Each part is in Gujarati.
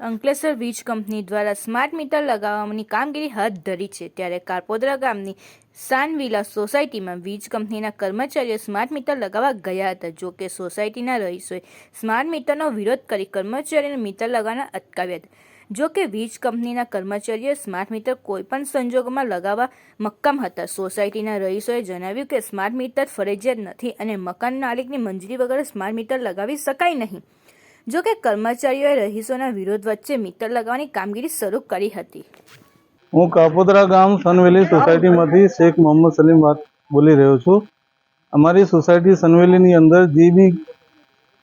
અંકલેશ્વર વીજ કંપની દ્વારા સ્માર્ટ મીટર લગાવવાની કામગીરી હાથ ધરી છે. ત્યારે કારપોદરા ગામની સાનવિલા સોસાયટીમાં વીજ કંપનીના કર્મચારીઓ સ્માર્ટ મીટર લગાવવા ગયા હતા. જો કે સોસાયટીના રહીશોએ સ્માર્ટ મીટરનો વિરોધ કરી કર્મચારીઓને મીટર લગાવવાના અટકાવ્યા હતા. જો કે વીજ કંપનીના કર્મચારીઓ સ્માર્ટ મીટર કોઈપણ સંજોગોમાં લગાવવા મક્કમ હતા. સોસાયટીના રહીશોએ જણાવ્યું કે સ્માર્ટ મીટર ફરજિયાત નથી અને મકાન માલિકની મંજૂરી વગર સ્માર્ટ મીટર લગાવી શકાય નહીં. જો કે કર્મચારીઓએ રહીશોના વિરોધ વચ્ચે મીટર લગાવવાની કામગીરી શરૂ કરી હતી. હું કાપોદરા ગામ સનવેલી સોસાયટીમાંથી શેખ મોહમ્મદ સલીમ વાત બોલી રહ્યો છું. અમારી સોસાયટી સનવેલીની અંદર જીબી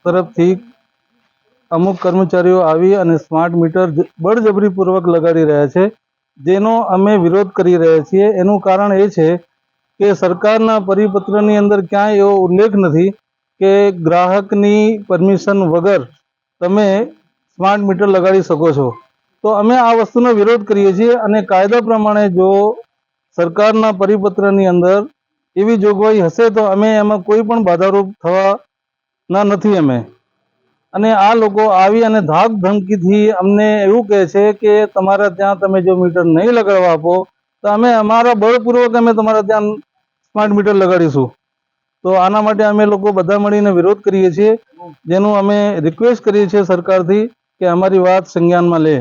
તરફથી અમુક કર્મચારીઓ આવી અને સ્માર્ટ મીટર બળજબરીપૂર્વક લગાડી રહ્યા છે. જેનો અમે વિરોધ કરી રહ્યા છીએ. એનું કારણ એ છે કે સરકારના પરિપત્રની અંદર ક્યાંય એવો ઉલ્લેખ નથી કે ગ્રાહકની પરમિશન વગર તમે સ્માર્ટ મીટર લગાડી શકો છો. તો અમે આ વસ્તુનો વિરોધ કરીએ છીએ અને કાયદા પ્રમાણે જો સરકારના પરિપત્રની અંદર એવી જોગવાઈ હશે તો અમે એમાં કોઈ પણ બાધારૂપ થવાના નથી અમે. અને આ લોકો આવી અને ધાક ધમકીથી અમને એવું કહે છે કે તમારા ત્યાં તમે જો મીટર નહીં લગાડવા આપો, તો અમે અમારા બળપૂર્વક અમે તમારા ત્યાં સ્માર્ટ મીટર લગાડીશું. તો આના માટે અમે લોકો બધા મળીને વિરોધ કરીએ છીએ. જેનું અમે રિક્વેસ્ટ કરીએ છીએ સરકારથી કે અમારી વાત સંજ્ઞાનમાં લે.